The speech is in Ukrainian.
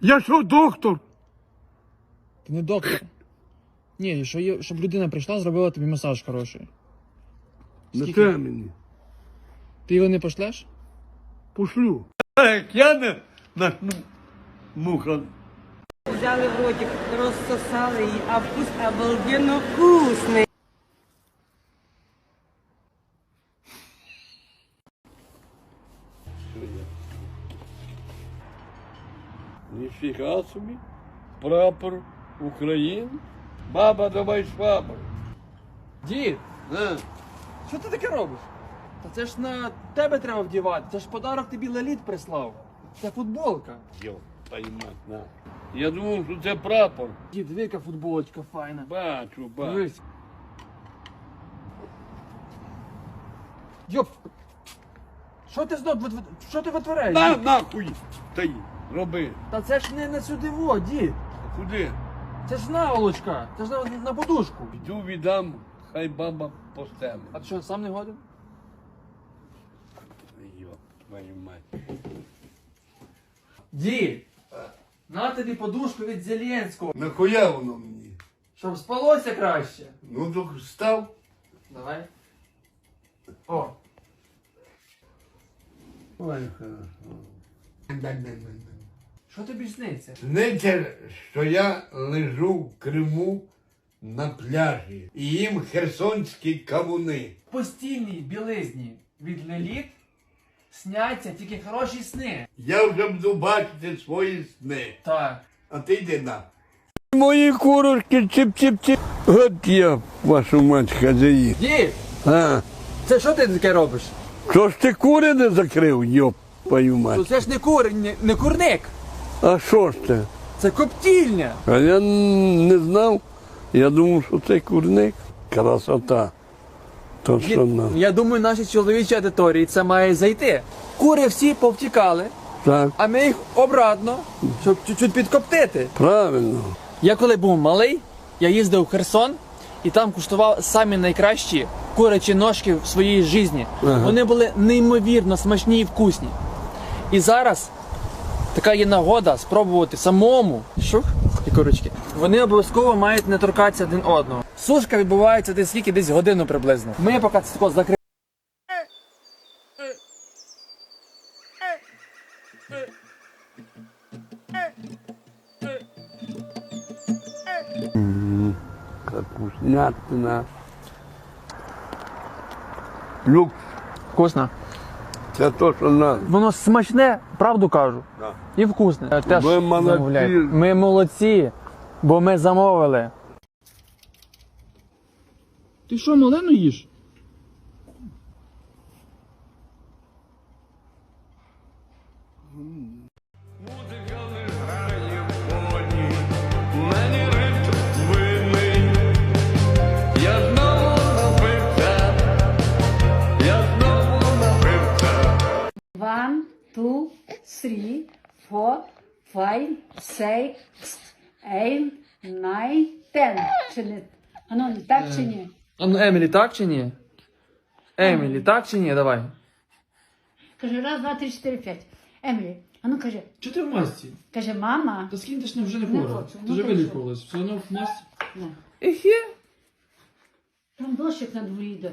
Я що, доктор? Ти не доктор. Ні, що є, щоб людина прийшла, зробила тобі масаж хороший. Не Скільки? те мені. Ти його не пошлеш? Пошлю. Як я не начну муха. Взяли в ротик, розсосали її, а вкус обалденно вкусний. Ніфіга собі. Прапор України. Баба, давай швабру. Дід, На. що ти таке робиш? Та це ж на тебе треба вдівати. Це ж подарок тобі Леліт прислав. Це футболка. Йо, поймать, на. Я думав, що це прапор. Дід, диви, яка футболочка файна. Бачу, бачу. Дивись. Йоп! Що ти знов вит- що ти витворяєш? На, нахуй! Та й, роби. Та це ж не на сюди во, дід. Куди? Це ж наволочка. Це ж на, на подушку. Йду віддам, хай баба постелить. А ти що, сам не годен? Йо, твою мать. Дід! На тобі подушку від Зеленського, Нахуя воно мені? щоб спалося краще. Ну, так став. Давай. О, Ой, хорошо. Що тобі сниться? Сниться, що я лежу в Криму на пляжі і їм херсонські кавуни. В постільній білизні від Леліт сняться тільки хороші сни. Я вже буду бачити свої сни. Так. А ти йди на. Мої курочки чіп-чіп-чіп. От я, вашу мать, хазяїн. Дід, А, це що ти таке робиш? що ж ти кури не закрив, йоп, Ну мать. це ж не кур, не, не курник, А що ж це? це коптільня. А я не знав. Я думав, що це курник. Красота. То що нам. я думаю, нашій чоловічій аудиторії це має зайти. Кури всі повтікали, Так, а ми їх обратно, щоб чуть-чуть підкоптити. правильно. Я коли був малий, я їздив в Херсон і там куштував самі найкращі курячі ножки в своїй житті. Ага. Вони були неймовірно смачні і вкусні. І зараз така є нагода спробувати самому. Шух, і курочки. Вони обов'язково мають не торкатися один одного. Сушка відбувається десь скільки, десь годину приблизно. Ми поки це тако закриємо. Капуснятина. Люк, Вкусно. Це то, що надо. Воно смачне, правду кажу. Да. І вкусне. Теж Ви молодці. Ми молодці, бо ми замовили. Ти що, малину їш? Three, four, five, six, eight, nine, ten. Чи не? Ану, не так чи ні? А ну Емілі, так чи ні? Емілі, так чи ні? Давай. Каже, раз, два, три, чотири, п'ять. Емілі, ану каже, Чи ти в масці? каже, мама. Та скинь ти ж не вже не Не хвора. хочу, Ти ну вже ти що? вилікувалась. Все одно в масці. Ехе. Там дощик на дворі йде.